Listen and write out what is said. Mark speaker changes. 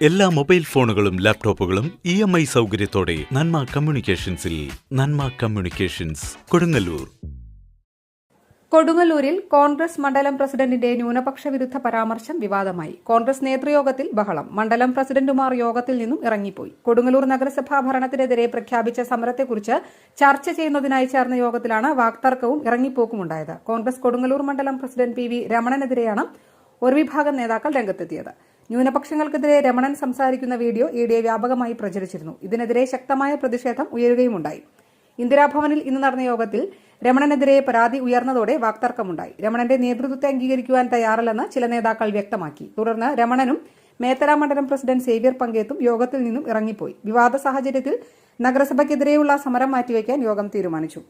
Speaker 1: എല്ലാ മൊബൈൽ ഫോണുകളും ലാപ്ടോപ്പുകളും ഇ എം ഐ സൗകര്യത്തോടെ നന്മ കമ്മ്യൂണിക്കേഷൻസിൽ നന്മ കമ്മ്യൂണിക്കേഷൻസ് കൊടുങ്ങല്ലൂർ.
Speaker 2: കൊടുങ്ങല്ലൂരിൽ കോൺഗ്രസ് മണ്ഡലം പ്രസിഡന്റിന്റെ ന്യൂനപക്ഷ വിരുദ്ധ പരാമർശം വിവാദമായി. കോൺഗ്രസ് നേതൃയോഗത്തിൽ ബഹളം. മണ്ഡലം പ്രസിഡന്റുമാർ യോഗത്തിൽ നിന്നും ഇറങ്ങിപ്പോയി. കൊടുങ്ങല്ലൂർ നഗരസഭാ ഭരണത്തിനെതിരെ പ്രഖ്യാപിച്ച സമരത്തെക്കുറിച്ച് ചർച്ച ചെയ്യുന്നതിനായി ചേർന്ന യോഗത്തിലാണ് വാക്തർക്കവും ഇറങ്ങിപ്പോക്കും ഉണ്ടായത് കോൺഗ്രസ് കൊടുങ്ങല്ലൂർ മണ്ഡലം പ്രസിഡന്റ് പി വി രമണനെതിരെയാണ് ഒരു വിഭാഗം നേതാക്കൾ രംഗത്തെത്തിയത്. ന്യൂനപക്ഷങ്ങൾക്കെതിരെ രമണൻ സംസാരിക്കുന്ന വീഡിയോ ഈയിടെ വ്യാപകമായി പ്രചരിച്ചിരുന്നു. ഇതിനെതിരെ ശക്തമായ പ്രതിഷേധം ഉയരുകയുമുണ്ടായി. ഇന്ദിരാഭവനിൽ ഇന്ന് നടന്ന യോഗത്തിൽ രമണനെതിരെ പരാതി ഉയർന്നതോടെ വാക്തർക്കമുണ്ടായി. രമണന്റെ നേതൃത്വത്തെ അംഗീകരിക്കുവാൻ തയ്യാറല്ലെന്ന് ചില നേതാക്കൾ വ്യക്തമാക്കി. തുടർന്ന് രമണനും മേത്തല മണ്ഡലം പ്രസിഡന്റ് സേവ്യർ പങ്കേത്തും യോഗത്തിൽ നിന്നും ഇറങ്ങിപ്പോയി. വിവാദ സാഹചര്യത്തിൽ നഗരസഭയ്ക്കെതിരെയുള്ള സമരം മാറ്റിവെക്കാൻ യോഗം തീരുമാനിച്ചു.